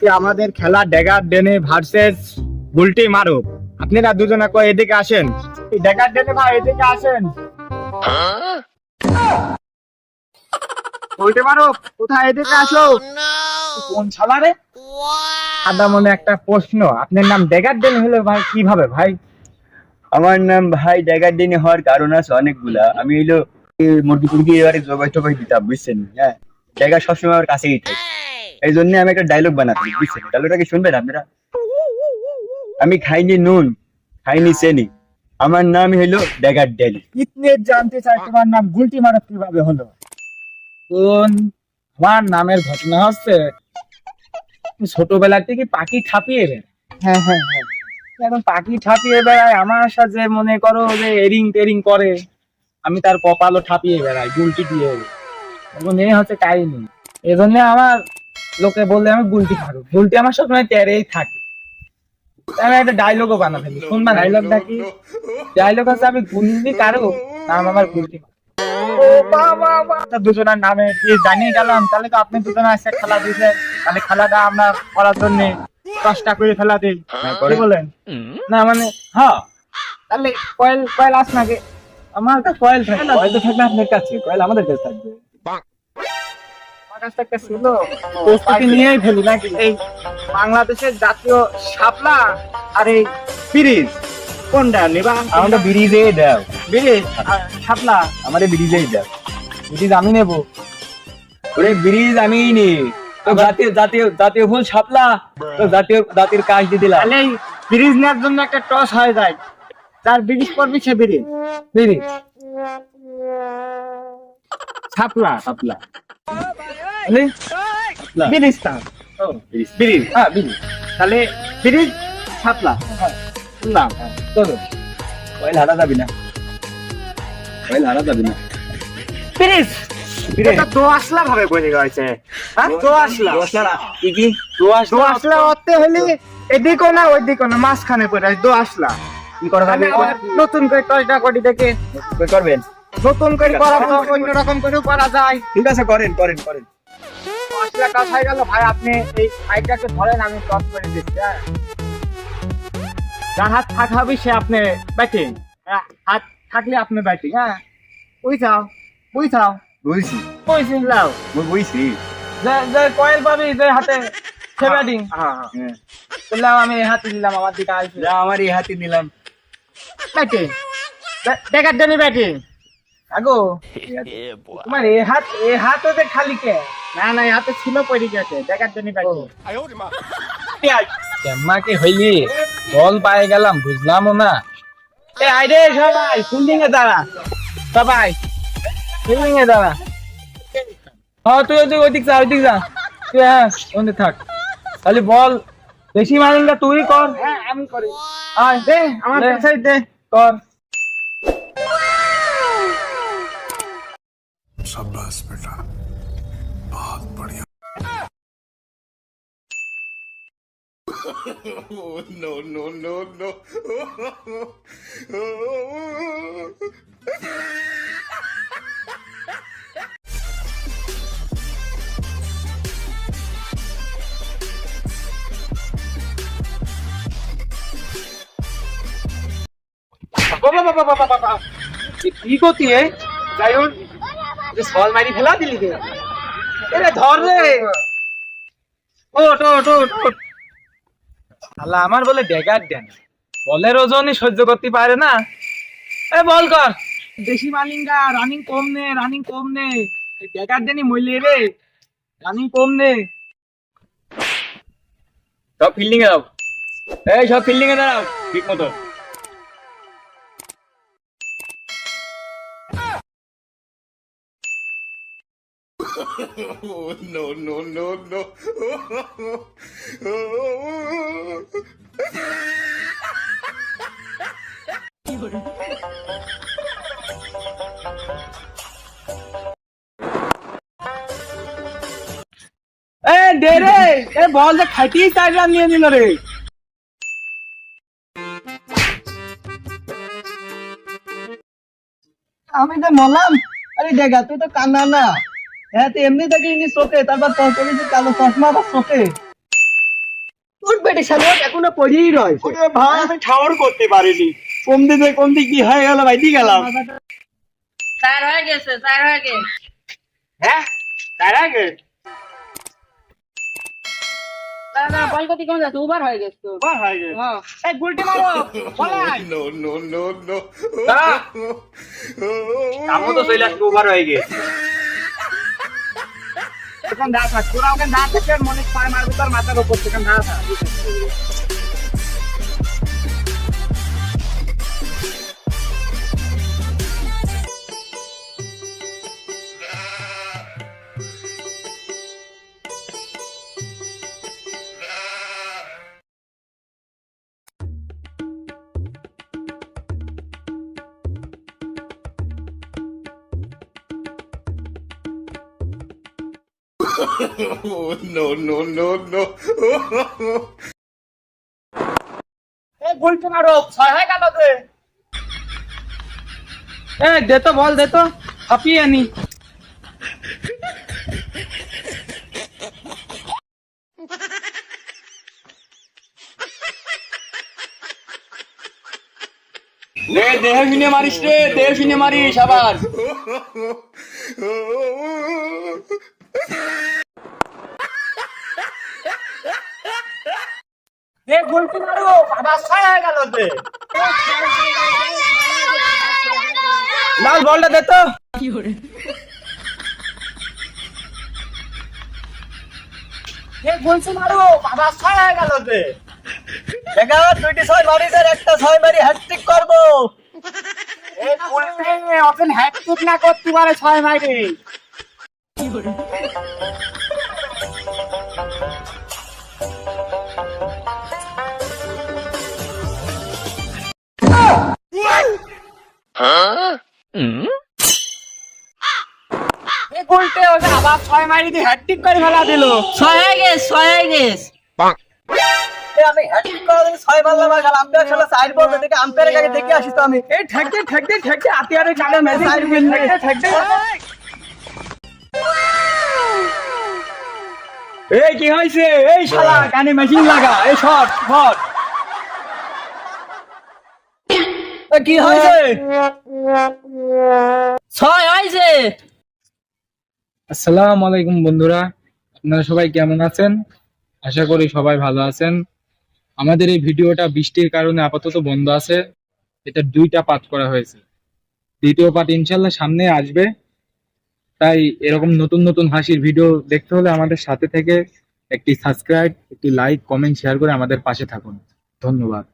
আজকে আমাদের খেলা ড্যাগার ডেনে ভার্সেস গুলটি মারুক। আপনারা দুজনে কয় এদিকে আসেন। এই ড্যাগার ডেনে ভাই এদিকে আসেন। গুলটি মারুক কোথায়? এদিকে আসো। কোন ছালা রে? সাদা মনে একটা প্রশ্ন। আপনার নাম ড্যাগার ডেন হলো ভাই কীভাবে ভাই? আমার নাম ভাই ড্যাগার ডিনি হওয়ার কারণ আছে অনেকগুলা। আমি হইল এই মুরগি টুরগি এবারে জবাই টবাই দিতাম বুঝছেন? হ্যাঁ। ড্যাগার সবসময় আমার কাছেই থাকে। এই জন্য আমি একটা ডায়লগ বানাচ্ছি বুঝছেন? ডায়লগটা কি শুনবেন আপনারা? আমি খাইনি নুন খাইনি চেনি। আমার নাম হইল ড্যাগার ডেলি। কিতনে জানতে চাই তোমার নাম? গুলটি মারুক কীভাবে হলো? কোন? আমার নামের ঘটনা হচ্ছে ছোটবেলা থেকে পাখি ছাপিয়ে বেড়ায় হ্যাঁ হ্যাঁ হ্যাঁ। এখন পাখি ছাপিয়ে বেড়ায় আমার সাথে মনে করো যে এরিং টেরিং করে। আমি তার কপালও ছাপিয়ে বেড়াই গুলটি দিয়ে। এখন এই হচ্ছে কাহিনী। এই জন্য আমার লোকে বললে আমি গুলটি খাব গুলটি আমার সবসময় তেরেই থাকে। আমি একটা ডায়লগও বানা ফেলি শুনবা ডায়লগটা কি? ডায়লগ হচ্ছে আমি গুলটি কারও? নাম আমার গুলটি দুজনের নামে জানিয়ে গেলাম? তাহলে তো আপনি দুজনে খেলা দিয়েছেন তাহলে খেলাটা আমরা করার জন্য দশটা করে ফেলা দিই। কি বলেন? না মানে হ্যাঁ। তাহলে কয়েল কয়েল আস নাকি আমার কাছে কয়েল থাকে কয়েল তো থাকবে আপনার কাছে। কয়েল আমাদের কাছে থাকবে। আমার একটা ছিল প্রস্তুতি নিয়েই ফেলি নাকি? এই বাংলাদেশের জাতীয় শাপলা আর এই ব্রিজ কোনটা নিবা? আমাদের ব্রিজে দাও। ব্রিজ আর শাপলা? আমাদের ব্রিজেই দাও। ব্রিজ আমি নেব। ওরে ব্রিজ আমি নি তো জাতীয় জাতীয় জাতীয় ফুল ছাপলা তো জাতীয় জাতির কাজ দিয়ে দিলাম। ব্রিজ নেওয়ার জন্য একটা টস হয়ে যায়। তার ব্রিজ করবি সে ব্রিজ। ব্রিজ। ছাপলা ছাপলা তাহলে ব্রিজটা ও ব্রিজ ব্রিজ হ্যাঁ ব্রিজ তাহলে ব্রিজ ছাপলা শুনলাম চলো কয়েল হারা যাবি না। হারা যাবি না। ব্রিজ হ্যাঁ হলে এদিকও না ওইদিকও না মাঝখানে পড়ে দো আসলা। নতুন করে টসটা করি দেখে। কি করবেন? নতুন করে করা অন্য রকম করেও করা যায়। ঠিক আছে করেন করেন করেন। কাজ হয়ে গেল। ভাই আপনি এই ধরেন আমি টস করে দিচ্ছি হ্যাঁ। যার হাত থাকা সে আপনি ব্যাটিং হাত থাকলে আপনি ব্যাটিং হ্যাঁ। বুঝাও বুঝাও বুঝছি। বুঝছি লাও। বুঝছি। যে যে কয়েল পাবি যে হাতে সে ব্যাটিং হ্যাঁ হ্যাঁ। বললাম আমি এই হাতে দিলাম আমার দিকে আসবে আমার এই হাতে নিলাম ব্যাটিং দেখার জন্য ব্যাটিং আগো তোমার এ হাত এ হাত খালি কে? না না হাতে ছিল পড়ে গেছে দেখার জন্য কেম্মাকে হইলি? বল পায়ে গেলাম বুঝলামও না। এ আইরে সবাই ফিল্ডিং এ দাঁড়া। সবাই ফিল্ডিং এ দাঁড়া। হ্যাঁ তুই তুই ওইদিক যা ওইদিক যা। তুই হ্যাঁ ওখানে থাক। খালি বল বেশি মারিংটা তুই কর। হ্যাঁ আমি করি। আয় দে আমার কাছে দে কর। शाबाश बेटा बहुत बढ़िया বাবা বাবা বাবা বাবা কি করতি এ যাই হোক যে সল মারি ফেলা দিলি রে এরে ধর রে। ওট ওট ওট আল্লাহ আমার বলে ডেগার দেন। বলের ওজনই সহ্য করতে পারে না। এ বল কর। দেশি মালিঙ্গা রানিং কম নে রানিং কম নে। ডেগার দেনি মইলে রে। রানিং কম নে। সব ফিল্ডিং এ দাও। এই সব ফিল্ডিং এ দাও ঠিক মতো। No no no no. এ দে রে। এ বল যে খাইতেই চার রান নিয়ে নিল রে। আমি তো বললাম আরে দেখা তুই তো কান্না না। হ্যাঁ তুই এমনি থেকে ইনি চোখে তারপর তোর কালো চশমা আবার চোখে আরে শালা এখনও পড়েই রয়েছে। ওরে ভাই আমি ঠাওর করতে পারিনি। কোন দিকে কোন দিক কি হয়ে গেল ভাই দিয়ে গেলাম? চার হয়ে গেছে চার হয়ে গেছে। হ্যাঁ তার আগে না না বল কত কেমন যাচ্ছে? উবার হয়ে গেছে তো। হয়ে হ্যাঁ। তো চলে আসবে ওভার হয়ে গেছে। এখন দাঁড়া থাক তোরা ওখানে দাঁড়া থাকবে মনে পায় মারবে, তোর মাথার উপর থেকে দাঁড়া থাক no, no, no, no. এই গুলটি মারো ছয় হয়ে যে এ দে তো বল দে তো হাঁপিয়ে নি। রে দেহ শুনে মারিস রে দেহ শুনে মারিস আবার। এ গুলটি মারো বাবা ছয় হয়ে গেল যে লাল বলটা দে তো। এ গুলটি মারো বাবা ছয় হয়ে গেল যে দেখা দুইটি ছয় আর একটা ছয় মারি হ্যাটট্রিক করব। এ গুলটি ওপেন হ্যাটট্রিক না করতে পারে ছয় মাইরে এ গুলটি ওকে আবার ছয় মারি দিয়ে হ্যাটট্রিক করে ফেলা দিল। ছয় হয়ে গেছে ছয় হয়ে গেছে। এ, আমি হ্যাটট্রিক করার জন্য ছয় মারলাম আর আম্পায়ার শালা সাইড বল দেখে আম্পায়ারের কাছে দেখে আসি তো আমি। এই ঠেকতে ঠেকতে ঠেকতে আতিয়ারে কানে মেরে সাইড বিল ঠেকতে ঠেকতে এই কি হয়েছে? এই শালা কানে মেশিন লাগা এই শট শট কি হয়েছে? ছয় হয়েছে। আসসালামু আলাইকুম বন্ধুরা, আপনারা সবাই কেমন আছেন? আশা করি সবাই ভালো আছেন। আমাদের এই ভিডিওটা বৃষ্টির কারণে আপাতত বন্ধ আছে। এটা দুইটা পার্ট করা হয়েছে। দ্বিতীয় পার্ট ইনশাল্লাহ সামনে আসবে। তাই এরকম নতুন নতুন হাসির ভিডিও দেখতে হলে আমাদের সাথে থেকে একটি সাবস্ক্রাইব, একটি লাইক, কমেন্ট, শেয়ার করে আমাদের পাশে থাকুন। ধন্যবাদ।